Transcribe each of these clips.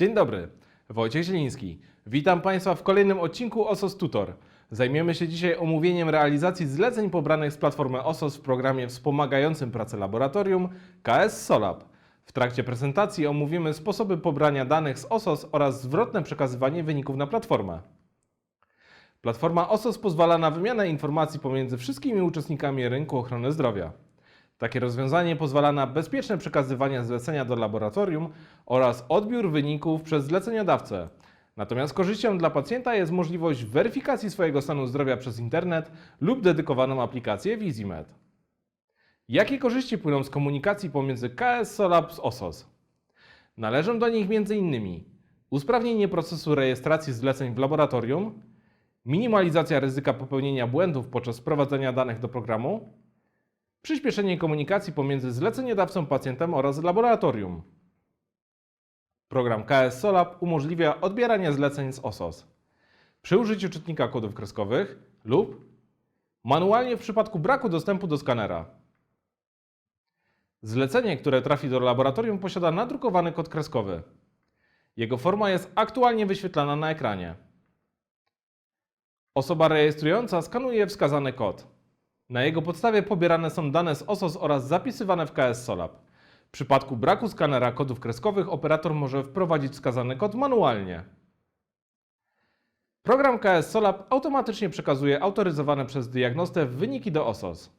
Dzień dobry, Wojciech Zieliński. Witam Państwa w kolejnym odcinku OSOS Tutor. Zajmiemy się dzisiaj omówieniem realizacji zleceń pobranych z platformy OSOS w programie wspomagającym pracę laboratorium KS Solab. W trakcie prezentacji omówimy sposoby pobrania danych z OSOS oraz zwrotne przekazywanie wyników na platformę. Platforma OSOS pozwala na wymianę informacji pomiędzy wszystkimi uczestnikami rynku ochrony zdrowia. Takie rozwiązanie pozwala na bezpieczne przekazywanie zlecenia do laboratorium oraz odbiór wyników przez zleceniodawcę. Natomiast korzyścią dla pacjenta jest możliwość weryfikacji swojego stanu zdrowia przez internet lub dedykowaną aplikację Vizimed. Jakie korzyści płyną z komunikacji pomiędzy KS Solab z OSOS? Należą do nich m.in. usprawnienie procesu rejestracji zleceń w laboratorium, minimalizacja ryzyka popełnienia błędów podczas wprowadzania danych do programu, przyspieszenie komunikacji pomiędzy zleceniodawcą, pacjentem oraz laboratorium. Program KS Solab umożliwia odbieranie zleceń z OSOS przy użyciu czytnika kodów kreskowych lub manualnie w przypadku braku dostępu do skanera. Zlecenie, które trafi do laboratorium, posiada nadrukowany kod kreskowy. Jego forma jest aktualnie wyświetlana na ekranie. Osoba rejestrująca skanuje wskazany kod. Na jego podstawie pobierane są dane z OSOS oraz zapisywane w KS Solab. W przypadku braku skanera kodów kreskowych operator może wprowadzić wskazany kod manualnie. Program KS Solab automatycznie przekazuje autoryzowane przez diagnostę wyniki do OSOS.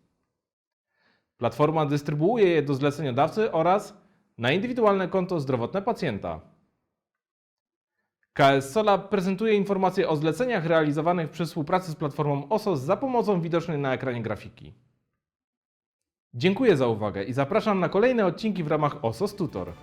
Platforma dystrybuuje je do zleceniodawcy oraz na indywidualne konto zdrowotne pacjenta. KS Solab prezentuje informacje o zleceniach realizowanych przy współpracy z platformą OSOS za pomocą widocznej na ekranie grafiki. Dziękuję za uwagę i zapraszam na kolejne odcinki w ramach OSOS Tutor.